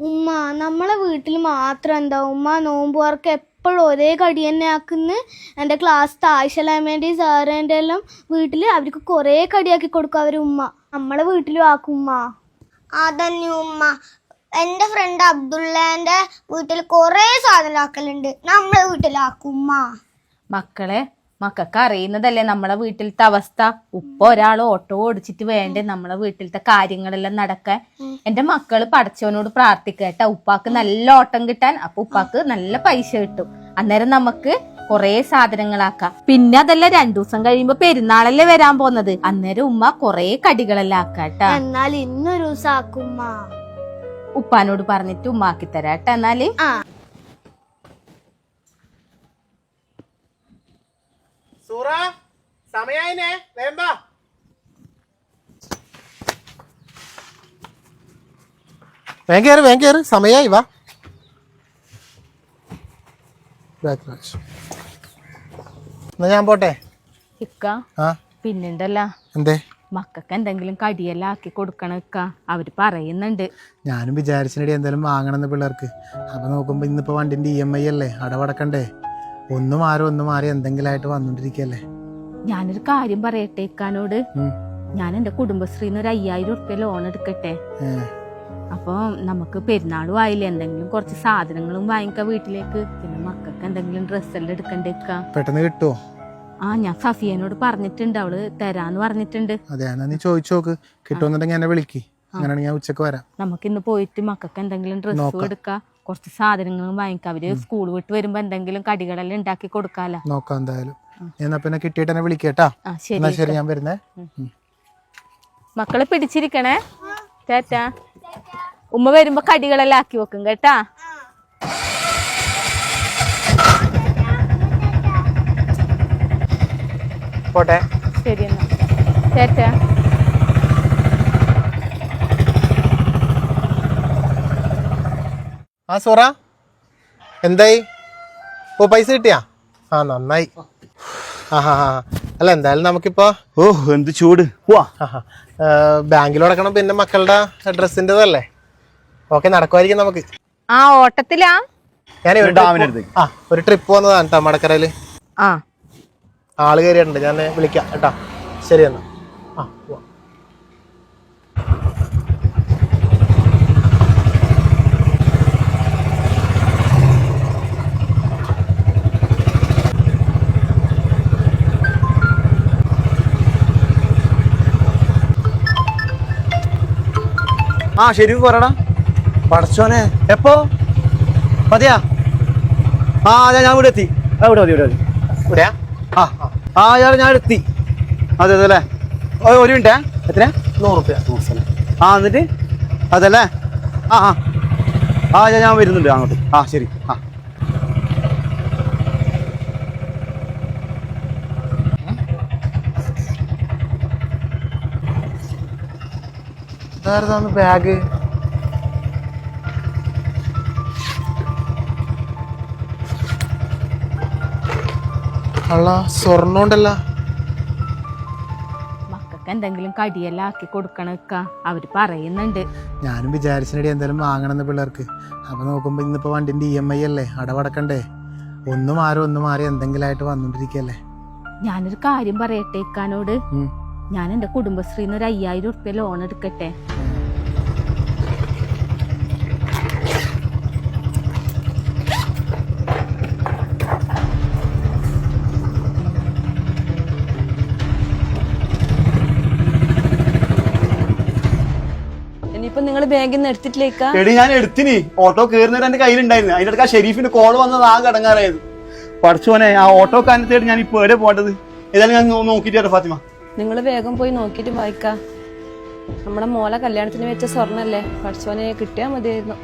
ഉമ്മ നമ്മളെ വീട്ടിൽ മാത്രം എന്താ ഉമ്മ നോമ്പുകാർക്ക് എപ്പോഴും ഒരേ കടി തന്നെ ആക്കുന്ന. എന്റെ ക്ലാസ് താഴ്ചലാമേന്റെ സാറേന്റെ എല്ലാം വീട്ടിൽ അവർക്ക് കുറേ കടിയാക്കി കൊടുക്കും അവർ ഉമ്മ. നമ്മളെ വീട്ടിലും ആക്കും ഉമ്മ. അതന്നെ ഉമ്മ. എന്റെ ഫ്രണ്ട് അബ്ദുള്ളന്റെ വീട്ടിൽ കുറേ സാധനം ആക്കലുണ്ട്. നമ്മളെ വീട്ടിലാക്കും ഉമ്മ. മക്കളെ മക്കൾക്ക് അറിയുന്നതല്ലേ നമ്മളെ വീട്ടിലത്തെ അവസ്ഥ? ഉപ്പ ഒരാൾ ഓട്ടോ ഓടിച്ചിട്ട് വേണ്ടേ നമ്മളെ വീട്ടിലത്തെ കാര്യങ്ങളെല്ലാം നടക്കാൻ. എന്റെ മക്കൾ പടച്ചവനോട് പ്രാർത്ഥിക്കട്ടെ ഉപ്പാക്ക് നല്ല ഓട്ടം കിട്ടാൻ അപ്പൊ ഉപ്പാക്ക് നല്ല പൈസ കിട്ടും. അന്നേരം നമുക്ക് കൊറേ സാധനങ്ങളാക്കാം. പിന്നെ അതല്ല രണ്ടു ദിവസം കഴിയുമ്പോ പെരുന്നാളല്ലേ വരാൻ പോന്നത് അന്നേരം ഉമ്മ കൊറേ കടികളെല്ലാം ആക്കാട്ടാ എന്നാൽ ഇന്നൊരു ദിവസം ഉപ്പാനോട് പറഞ്ഞിട്ട് ഉമ്മാക്കി തരാട്ടെ എന്നാൽ ആ സൂറ സമയായിനെ വേമ്പാ വേഗം കയറി വേഗം കയറി സമയമായി വാ. എന്നാ ഞാൻ പോട്ടെ? ഇക്ക ആ? എന്തേ? മക്കൾക്ക് എന്തെങ്കിലും കടിയെല്ലാം ആക്കി കൊടുക്കണം ഇക്ക. അവർ പറയുന്നുണ്ട്. ഞാനും വിചാരിച്ചിനടി എന്തെങ്കിലും വാങ്ങണമെന്ന് പിള്ളേർക്ക്. അപ്പൊ നോക്കുമ്പോ ഇന്നിപ്പോ വണ്ടിന്റെ ഇ എം ഐ അല്ലേ? അടവടക്കണ്ടേ? ഒന്നും മാറി ഒന്നും മാറി എന്തെങ്കിലും ആയിട്ട് വന്നോണ്ടിരിക്കല്ലേ? ഞാനൊരു കാര്യം പറയട്ടെ ഇക്കാനോട്. ഞാൻ എന്റെ കുടുംബശ്രീന്ന് ഒരു അയ്യായിരം ഉറുപ്യ ലോൺ എടുക്കട്ടെ. ഏ, അപ്പൊ നമുക്ക് പെരുന്നാളും ആയില്ല? എന്തെങ്കിലും കുറച്ച് സാധനങ്ങളും വാങ്ങിക്കാം വീട്ടിലേക്ക്. പിന്നെ മക്കൾക്ക് എന്തെങ്കിലും ഡ്രസ്സെല്ലാം എല്ലാം ഇക്ക? പെട്ടെന്ന് കിട്ടുമോ ആ ഞാൻ സഫിയനോട് പറഞ്ഞിട്ടുണ്ട്. അവൾ തരാന്ന് പറഞ്ഞിട്ടുണ്ട്. അതെ നീ ചോദിച്ചു നോക്ക്. കിട്ടുമെന്നുണ്ടെങ്കിൽ എന്നെ വിളിക്ക്. അങ്ങനെയാണെങ്കിൽ ഞാൻ ഉച്ചയ്ക്ക് വരാം. നമുക്ക് ഇന്ന് പോയിട്ട് മക്കൾക്ക് എന്തെങ്കിലും ഡ്രസ്സും എടുക്കാം. കുറച്ച് സാധനങ്ങളും വാങ്ങിക്കാം. അവർ സ്കൂൾ വിട്ട് വരുമ്പോ എന്തെങ്കിലും കടികളെല്ലാം ഉണ്ടാക്കി കൊടുക്കാലോ. നോക്കാം എന്തായാലും. എന്നാ പിന്നെ കിട്ടിയിട്ട് എന്നെ വിളിക്കേട്ടാ ശരി ശരി ഞാൻ വരുന്നേ. മക്കളെ പിടിച്ചിരിക്കണേ. ചേട്ടാ ഉമ്മ വരുമ്പോ കടികളെല്ലാം ആക്കി വെക്കും കേട്ടാ. പോട്ടെ. ശരി എന്നാ. ചേട്ടാ. ആ സോറ. എന്തായി? ഓ പൈസ കിട്ടിയാ? ആ നന്നായി. ആ ഹാ ഹാ അല്ല എന്തായാലും നമുക്കിപ്പോ ഓ എന്ത് ചൂട്. വാ ബാങ്കിൽ അടക്കണം പിന്നെ മക്കളുടെ ഡ്രസ്സിന്റെതല്ലേ ഓക്കെ നടക്കുമായിരിക്കും നമുക്ക്. ആ ഓട്ടത്തിലാ? ഞാൻ ഒരു ഒരു ട്രിപ്പ് വന്നതാണ് കേട്ടോ മടക്കരയിൽ ആ ആൾ കയറിയിട്ടുണ്ട് ഞാൻ വിളിക്കാം കേട്ടോ. ശരി എന്നാ. ആ ആ ശരിക്കും പറയടാ. പടച്ചോനെ. എപ്പോ? മതിയാ? ആ അതെ ഞാൻ ഇവിടെ എത്തി ആ ഇവിടെ മതി ഇവിടെ മതി. ഇവിടെയാ? ആ ആ ഞാൻ ഞാൻ എത്തി അതെ അതെ അല്ലേ? ഒരു മിനിറ്റേ. എത്ര നൂറ് റുപ്യ. ആ എന്നിട്ട്? അതല്ലേ ആ ആ. ആ ഞാൻ വരുന്നുണ്ട് അങ്ങോട്ട്. ആ ശരി. ആ. ഇതായിരുന്നു ബാഗ്? അള്ള സ്വർണം ഉണ്ടല്ല. മക്കൾക്ക് എന്തെങ്കിലും കടിയെല്ലാം ആക്കി കൊടുക്കണക്ക അവർ പറയുന്നുണ്ട്. ഞാനും വിചാരിച്ചിനടി എന്തെങ്കിലും വാങ്ങണമെന്ന് പിള്ളേർക്ക്. അപ്പൊ നോക്കുമ്പോ ഇന്നിപ്പോ വണ്ടിന്റെ ഇ എം ഐ അല്ലേ? അടവടക്കണ്ടേ? ഒന്നും മാറി ഒന്നും മാറി എന്തെങ്കിലും ആയിട്ട് വന്നോണ്ടിരിക്കല്ലേ? ഞാനൊരു കാര്യം പറയട്ടെ ഇക്കാനോട്. ഉം. ഞാൻ എന്റെ കുടുംബശ്രീന്ന് ഒരു അയ്യായിരം ഉറുപ്പ്യ ലോൺ എടുക്കട്ടെ? ഇനിയിപ്പോ നിങ്ങൾ ബാങ്കിൽ നിന്ന് എടുത്തിട്ടില്ലേക്കാ? എടി ഞാൻ എടുത്തിനി. ഓട്ടോ കയറുന്നവരെ എന്റെ കയ്യിലുണ്ടായിരുന്നു. അതിന്റെ ഇടയ്ക്ക് ആ ഷെരീഫിന്റെ കോൾ വന്നത് ആ കടങ്ങാറായത് പഠിച്ചോനെ ആ ഓട്ടോ കാനത്തേട് ഞാൻ ഇപ്പൊ എവിടെ പോകേണ്ടത്? ഏതായാലും ഞാൻ നോക്കിയിട്ട് ഫാത്തിമ. നിങ്ങൾ വേഗം പോയി നോക്കിയിട്ട് വായിക്കാ. നമ്മുടെ മോളെ കല്യാണത്തിന് വെച്ച സ്വർണല്ലേ? പഠിച്ചോനെ കിട്ടിയാ മതിയായിരുന്നു.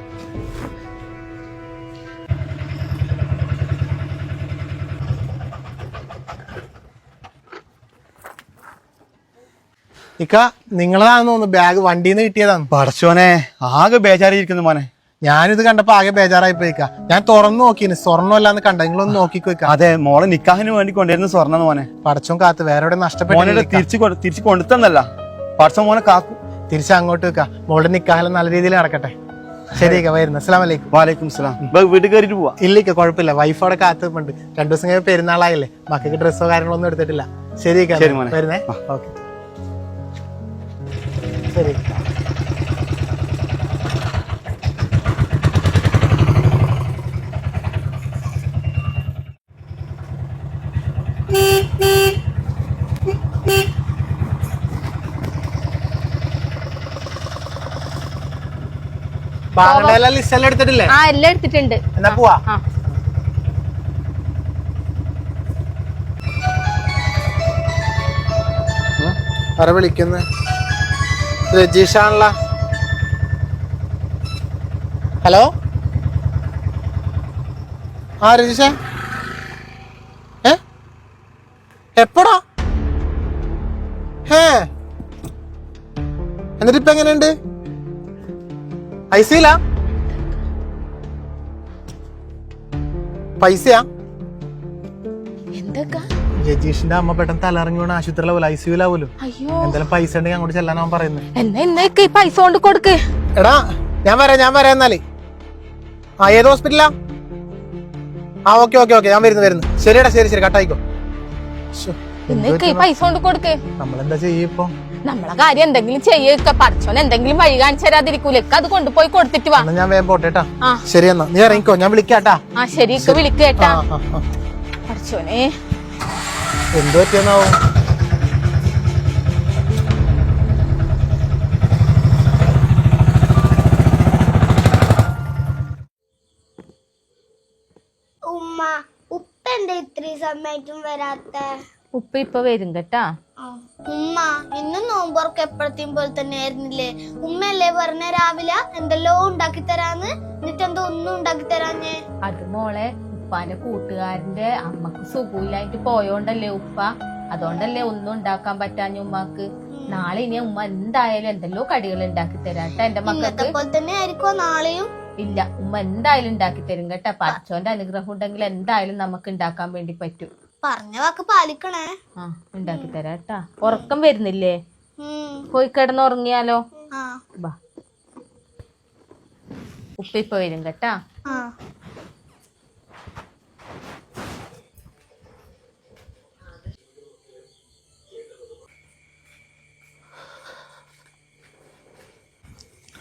ഇക്ക നിങ്ങളതാണെന്ന് തോന്നുന്നു. ബാഗ് വണ്ടിയിൽ നിന്ന് കിട്ടിയതാണ്. പഠിച്ചോനെ ആകെ ബേജാരിയിരിക്കുന്നു മോനെ. ഞാനിത് കണ്ടപ്പോ ആകെ ബേജാറായി പോയിക്കാ ഞാൻ തുറന്നു നോക്കിന് സ്വർണമല്ലാന്ന് കണ്ട. നിങ്ങളൊന്ന് നോക്കിക്കോയിക്കാ. അതെ മോളെ നിക്കാഹിന് വേണ്ടി കൊണ്ടുവരുന്ന സ്വർണം മോനെ. പടച്ചോൻ കാത്ത് വേറെ എവിടെ നഷ്ടപ്പെട്ടു തിരിച്ചു തിരിച്ചു കൊണ്ടുത്തന്നല്ല. പടച്ചോൻ മോനെ കാക്കു. തിരിച്ച് അങ്ങോട്ട് വെക്കാം മോളുടെ നിക്കാഹല നല്ല രീതിയിൽ നടക്കട്ടെ. ശരി വരുന്ന അസ്സലാം വലൈക്കും വാലേക്കും സ്ലാം വീട്ടിൽ കയറിയിട്ട് പോവാ. ഇല്ലിക്ക കുഴപ്പമില്ല വൈഫ് അവിടെ കാത്തുണ്ട് രണ്ടു ദിവസം കഴിഞ്ഞ പെരുന്നാളായില്ലേ? മക്കൾക്ക് ഡ്രസ്സോ കാര്യങ്ങളൊന്നും എടുത്തിട്ടില്ല. ശരി. വരുന്നേ. ഓക്കെ. ശരി ലിസ്റ്റ് എല്ലാം എടുത്തിട്ടില്ലേ? ആ എല്ലാം എടുത്തിട്ടുണ്ട്. എന്നാ പോവാ. ആരെ വിളിക്കുന്നു? രജീഷാണല്ല. ഹലോ? ആ രജീഷ. ഏ? എപ്പോടാ? ഹേ. എന്നിട്ട് ഇപ്പൊ എങ്ങനെയുണ്ട്? ഐസിയില പൈസയാ. എന്തൊക്കെ? ജജീഷിന്റെ അമ്മ പെട്ടെന്ന് തലറങ്ങി വീണ് ആശുപത്രി പോലെ ഐ പോലും അയ്യോ. എന്തായാലും പൈസ ഉണ്ടെങ്കിൽ അങ്ങോട്ട് ചെല്ലാൻ പറയുന്നത് എന്നാ ഇന്നേക്ക് ഈ പൈസ കൊണ്ട് കൊടുക്ക്. എടാ ഞാൻ വരാം ഞാൻ വരാം എന്നാൽ. ആ ഏത് ഹോസ്പിറ്റലാ? ആ ഓക്കെ ഓക്കെ ഓക്കെ ഞാൻ വരുന്നു വരുന്നു. ശരിയടാ ശരി ശരി കട്ടായിക്കോ. ഇന്നേക്ക് പൈസ കൊണ്ട് കൊടുക്ക്. നമ്മളെന്താ ചെയ്യ ഇപ്പൊ? നമ്മളെ കാര്യം എന്തെങ്കിലും ചെയ്യൊക്കെ പഠിച്ചോൻ എന്തെങ്കിലും വഴി കാണിച്ചു തരാതിരിക്കൂലേ. അത് കൊണ്ടുപോയി കൊടുത്തിട്ട് വാ. ഞാൻ വേഗം പോട്ടെ ട്ടാ. ശരി എന്നാ. നീ ഇറങ്ങിക്കോ. ഞാൻ വിളിക്കാട്ടാ ആ ശരി. ഇക്ക വിളിക്കേട്ടാ. പഠിച്ചോനെ. എന്തു പറ്റിയെന്നാവും? ഉമ്മ ഉപ്പ എന്താ ഇത്രയും സമയത്തും വരാത്ത? ഉപ്പ ഇപ്പൊ വരും കേട്ടാ. ഉമ്മ ഇന്നും നോമ്പുറക്ക് എപ്പോഴത്തെയും പോലെ തന്നെ ആയിരുന്നില്ലേ? ഉമ്മയല്ലേ പറഞ്ഞ രാവിലെ എന്തെല്ലോ ഉണ്ടാക്കി തരാന്ന്? എന്നിട്ട് എന്തോ ഒന്നും ഉണ്ടാക്കി തരാഞ്ഞേ? അത് മോളെ ഉപ്പാന്റെ കൂട്ടുകാരന്റെ അമ്മയ്ക്ക് സുഖമില്ലായിട്ട് പോയോണ്ടല്ലേ ഉപ്പ. അതുകൊണ്ടല്ലേ ഒന്നും ഉണ്ടാക്കാൻ പറ്റാഞ്ഞ ഉമ്മാക്ക്. നാളെ ഇനി ഉമ്മ എന്തായാലും എന്തെല്ലോ കടികൾ ഉണ്ടാക്കി തരാട്ടെ എന്റെ മക്കൾക്ക്. പോലെ തന്നെ ആയിരിക്കോ നാളെയും? ഇല്ല ഉമ്മ എന്തായാലും ഉണ്ടാക്കി തരും കേട്ടാ. പച്ചോന്റെ അനുഗ്രഹം ഉണ്ടെങ്കിൽ എന്തായാലും നമുക്ക് ഉണ്ടാക്കാൻ വേണ്ടി പറ്റും. പറഞ്ഞ വാക്ക് പാലിക്കണേ. ആ ഉണ്ടാക്കി തരാട്ടാ ഉറക്കം വരുന്നില്ലേ. പോയി കിടന്ന് ഉറങ്ങിയാലോ? ആ. ബാ. ഉപ്പ ഇപ്പൊ വരും കേട്ടാ. ആ.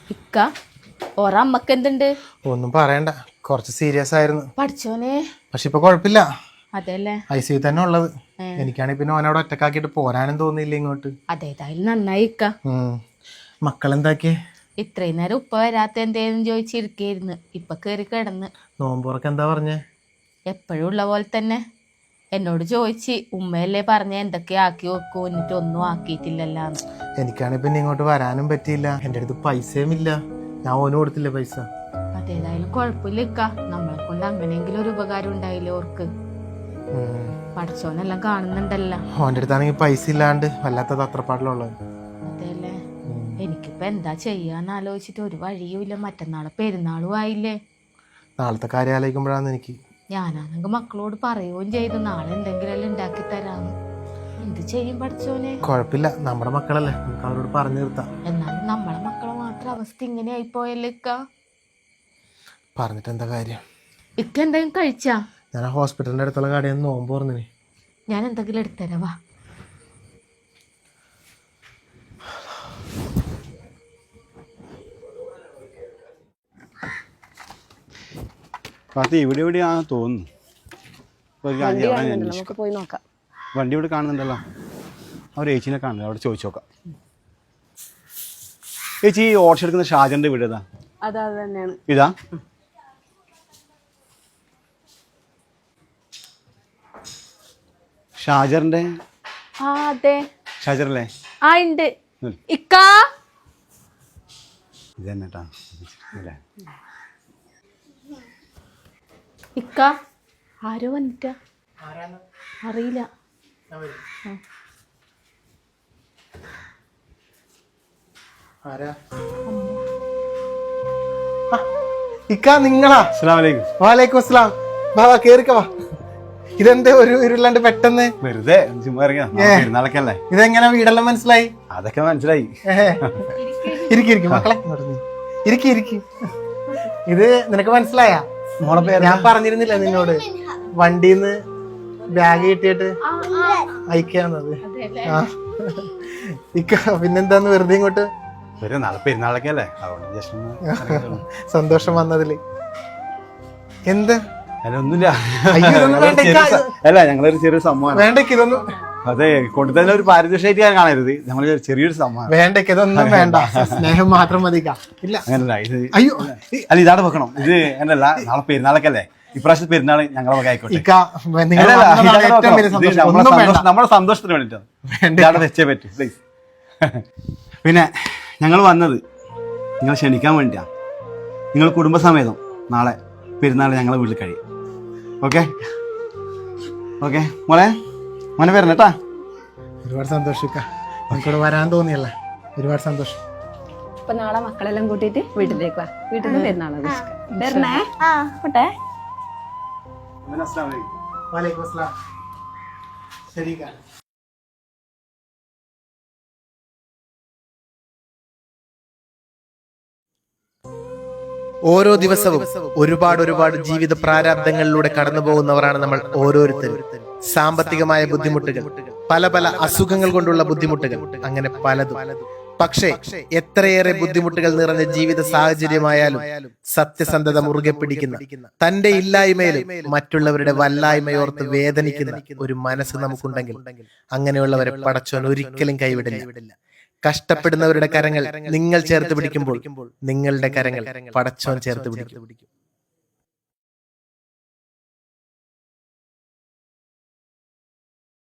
ഇക്ക ഓറ അമ്മയ്ക്ക് എന്തുണ്ട്? ഒന്നും പറയണ്ട. കുറച്ച് സീരിയസ് ആയിരുന്നു. പഠിച്ചോനെ. പക്ഷെ ഇപ്പൊ കുഴപ്പമില്ല. അതെല്ലേ ഐ സി തന്നെ ഉള്ളത്. എനിക്കാണെങ്കിൽ പിന്നെ ഓനവിടെ ഒറ്റക്കാക്കിയിട്ട് പോരാനും തോന്നിയില്ല ഇങ്ങോട്ട്? അതേതായാലും നന്നായി. മക്കളെന്താക്കിയേ? ഇത്രയും നേരം ഉപ്പ വരാത്ത എന്തേലും ചോദിച്ചിരിക്കായിരുന്നു. ഇപ്പൊ കേറി കിടന്ന്. നോമ്പുറക്ക് എന്താ പറഞ്ഞേ? എപ്പോഴും ഉള്ള പോലെ തന്നെ. എന്നോട് ചോദിച്ച് ഉമ്മയല്ലേ പറഞ്ഞ എന്തൊക്കെ ആക്കി വെക്കൂ? എന്നിട്ട് ഒന്നും ആക്കിയിട്ടില്ലല്ലാന്ന്. എനിക്കാണെങ്കിൽ പിന്നെ ഇങ്ങോട്ട് വരാനും പറ്റിയില്ല. എന്റെ അടുത്ത് പൈസയും ഇല്ല. ഞാൻ ഓന് കൊടുത്തില്ല പൈസ? അതേതായാലും കുഴപ്പമില്ല ഇക്ക. നമ്മളെ കൊണ്ട് അങ്ങനെയെങ്കിലും ഒരു ഉപകാരം ഉണ്ടായില്ലേ ഓർക്ക്. പഠിച്ചോനെല്ലാം കാണുന്നുണ്ടല്ലോ. ഓന്റെ അടുത്താണെങ്കിൽ പൈസ ഇല്ലാണ്ട് വല്ലാത്ത തത്രപ്പാടിലുള്ളത് അതേല്ലേ? എനിക്കിപ്പോ എന്താ ചെയ്യാന്ന് ആലോചിച്ചിട്ട് ഒരു വഴിയുമില്ല മറ്റന്നാളെ പെരുന്നാളും ആയില്ലേ? നാളത്തെ കാര്യം ആലോചിക്കുമ്പോഴാണ് എനിക്ക്. ഞാനാണെങ്കിൽ മക്കളോട് പറയുകയും ചെയ്തു. നാളെ എന്തെങ്കിലും ഉണ്ടാക്കി തരാന്ന്. എന്ത് ചെയ്യും പഠിച്ചോനെ? കുഴപ്പമില്ല. നമ്മുടെ മക്കളല്ലേ. നമുക്ക് അവരോട് പറഞ്ഞു നിർത്താം. എന്നാലും നമ്മളെ മക്കളെ മാത്രം അവസ്ഥ ഇങ്ങനെ ആയിപ്പോയല്ലേ ഇക്ക? പറഞ്ഞിട്ട് എന്താ കാര്യം? ഇക്ക എന്തെങ്കിലും കഴിച്ചാ? ഞാൻ ആ ഹോസ്പിറ്റലിന്റെ അടുത്തുള്ള കടയിൽ നിന്ന് നോമ്പ് പറഞ്ഞിന് ഞാൻ എന്തെങ്കിലും എടുത്തരാ വാ. അത് ഇവിടെ എവിടെയാ തോന്നുന്നു. ഒരു കാര്യം അവിടെ ഞാൻ അന്വേഷിക്കാം. നമുക്ക് പോയി നോക്കാം. വണ്ടി ഇവിടെ കാണുന്നുണ്ടല്ലോ. അവർ ഏച്ചിനെ കാണുന്നില്ല അവിടെ ചോദിച്ചു നോക്കാം. ചേച്ചി ഈ ഓട്ടോ എടുക്കുന്ന ഷാജന്റെ വീട് ഇതാ അതാ അത് തന്നെയാണ്. ഇതാ? ഷാജറിന്റെ? ആ അതെ. ഷാജറല്ലേ? ആ ഉണ്ട് ഇക്കാ ഇക്ക? ഇത് തന്നെ കേട്ടാ അല്ലേ? ഇക്ക? ആരോ വന്നിട്ട? അറിയില്ല. ഇക്ക നിങ്ങളാ? അസ്സലാമലൈക്കും വാലേക്കും അസ്സലാം. വാ വാ കേറിക്ക വാ. ഇതെന്താ ഒരു ഇരുളാണ്ട് പെട്ടെന്ന്? വെറുതെ ചുമ്മാ ഇറങ്ങിയ പെരുന്നാളൊക്കെ അല്ലേ ഇതെങ്ങനെ വീടെല്ലാം മനസ്സിലായി? അതൊക്കെ മനസ്സിലായി. ഇരിക്ക് മക്കളെ. ഇരിക്കി. ഇരിക്ക്. ഇത് നിനക്ക് മനസ്സിലായ? ഞാൻ പറഞ്ഞിരുന്നില്ല നിന്നോട്? വണ്ടിന്ന് ബാഗ് കിട്ടിയിട്ട് അയക്കാന്നത്. ഇക്ക പിന്നെന്താന്ന് വെറുതെ ഇങ്ങോട്ട്? പെരുന്നാളൊക്കെ അല്ലേ സന്തോഷം വന്നതിൽ. എന്ത്? അല്ല ഞങ്ങളൊരു വേണ്ട, ചെറിയ ഇക്ക. സ- അല്ല ഞങ്ങളൊരു ചെറിയ സമ്മാനം. വേണ്ടക്ക് ഇതൊന്നും അതെ കൊണ്ടുതന്നെ ഒരു പാരിതോഷമായിട്ട് ഞാൻ കാണരുത്. നമ്മൾ ചെറിയൊരു സമ്മാനം. വേണ്ടക്ക് ഇതൊന്നും വേണ്ട. സ്നേഹം മാത്രം മതി ഇല്ല. അങ്ങനല്ല ഇത് അയ്യോ. അല്ല ഇതാണ് വെക്കണം. ഇത് അങ്ങനല്ല നാളെ പെരുന്നാളൊക്കെ അല്ലേ ഇപ്രാവശ്യത്തെ പെരുന്നാൾ ഞങ്ങളെ വക ആയിക്കോട്ടെ. വേണ്ട. നമ്മുടെ സന്തോഷത്തിന് വേണ്ടിട്ടാണ് വെച്ചേ പറ്റൂ പ്ലീസ് പിന്നെ ഞങ്ങൾ വന്നത് നിങ്ങൾ ക്ഷണിക്കാൻ വേണ്ടിയാ നിങ്ങൾ കുടുംബസമേതം നാളെ പെരുന്നാൾ ഞങ്ങളെ വീട്ടിൽ കഴിയും. ഓക്കെ. ഓക്കെ. മോളെ മോനെ വരണം കേട്ടാ. ഒരുപാട് സന്തോഷം ഇക്ക. നമുക്കിവിടെ വരാൻ തോന്നിയല്ല? ഒരുപാട് സന്തോഷം. അപ്പൊ നാളെ മക്കളെല്ലാം കൂട്ടിയിട്ട് വീട്ടിലേക്ക് വാ. വീട്ടിൽ നിന്ന് പെരുന്നാൾ വരണേ? ആ. പോട്ടെ. വാലേക്കും അസ്സലാം. ശരി ഓരോ ദിവസവും ഒരുപാട് ഒരുപാട് ജീവിത പ്രാരാബ്ദങ്ങളിലൂടെ കടന്നു പോകുന്നവരാണ് നമ്മൾ ഓരോരുത്തരും. സാമ്പത്തികമായ ബുദ്ധിമുട്ടുകൾ പല പല അസുഖങ്ങൾ കൊണ്ടുള്ള ബുദ്ധിമുട്ടുകൾ അങ്ങനെ പലതും. പക്ഷേ എത്രയേറെ ബുദ്ധിമുട്ടുകൾ നിറഞ്ഞ ജീവിത സാഹചര്യമായാലും സത്യസന്ധത മുറുകെ പിടിക്കുന്ന തന്റെ ഇല്ലായ്മയിലും മറ്റുള്ളവരുടെ വല്ലായ്മയോർത്ത് വേദനിക്കുന്ന ഒരു മനസ്സ് നമുക്കുണ്ടെങ്കിൽ അങ്ങനെയുള്ളവരെ പടച്ചോൻ ഒരിക്കലും കൈവിടില്ല. കഷ്ടപ്പെടുന്നവരുടെ കരങ്ങൾ നിങ്ങൾ ചേർത്ത് പിടിക്കുമ്പോൾ നിങ്ങളുടെ കരങ്ങൾ പടച്ചോൻ ചേർത്ത് പിടിക്കും.